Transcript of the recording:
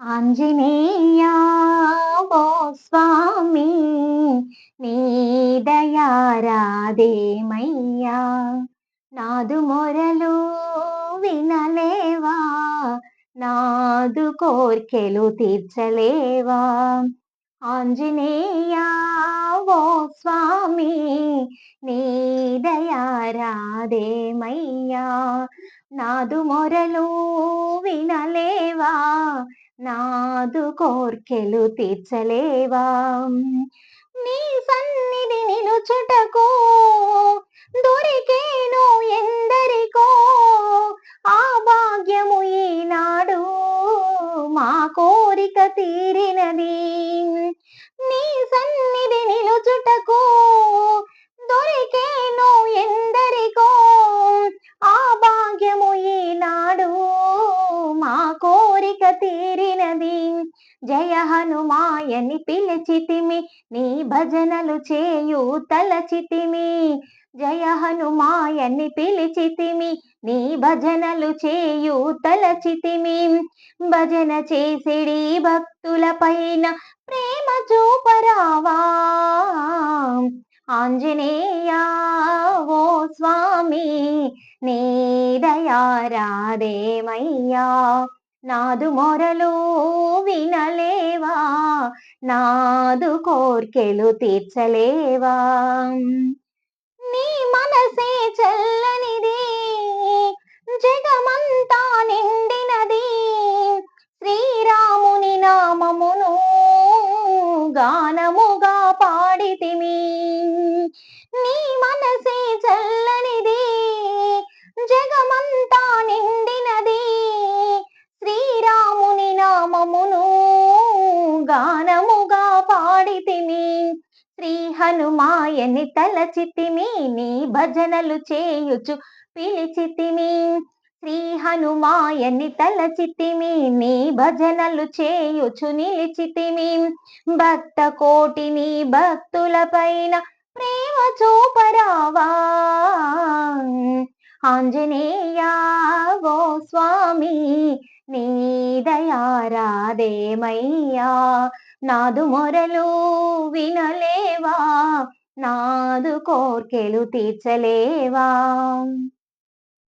ఆంజనేయా స్వామి నీ దయారాదేమయ్యా నాదు మొరలు వినలేవా నాదు కోర్కెలు తీర్చలేవా. ఆంజనేయా స్వామి నీ దయారాదేమయ్యా నాదు మొరలు వినలేవా నాదు కోర్కెలు తీర్చలేవా? నీ సన్నిధి నిలుచుటకు దొరికేను ఎందరికో? ఆ భాగ్యము ఈనాడు మా కోరిక తీరినది. జయ హనుమాయని పిలిచితిమి నీ భజనలు చేయు తలచితిమి. జయ హనుమాయని పిలిచితిమి నీ భజనలు చేయు తలచితిమి. భజన చేసిడి భక్తుల పైన ప్రేమ చూపరావా. ఆంజనేయ ఓ స్వామి నీ దయారాదేమయ్యా నాదు మొరలు వినలేవా? నాదు కోర్కెలు తీర్చలేవా? నీ మనసే చల్లనిది గానముగా పాడితిమి. శ్రీ హనుమాయని తలచితిమి నీ భజనలు చేయుచు పిలిచితిమి. శ్రీ హనుమాయని తలచితిమి నీ భజనలు చేయుచు నిలిచితిమి. భక్త కోటిని భక్తుల పైన ప్రేమ చూపరావా. ఆంజనేయ గోస్వామి స్వామి నీ దయారాదేమయ్యా నాదు మొరలు వినలేవా? నాదు కోర్కెలు తీర్చలేవా?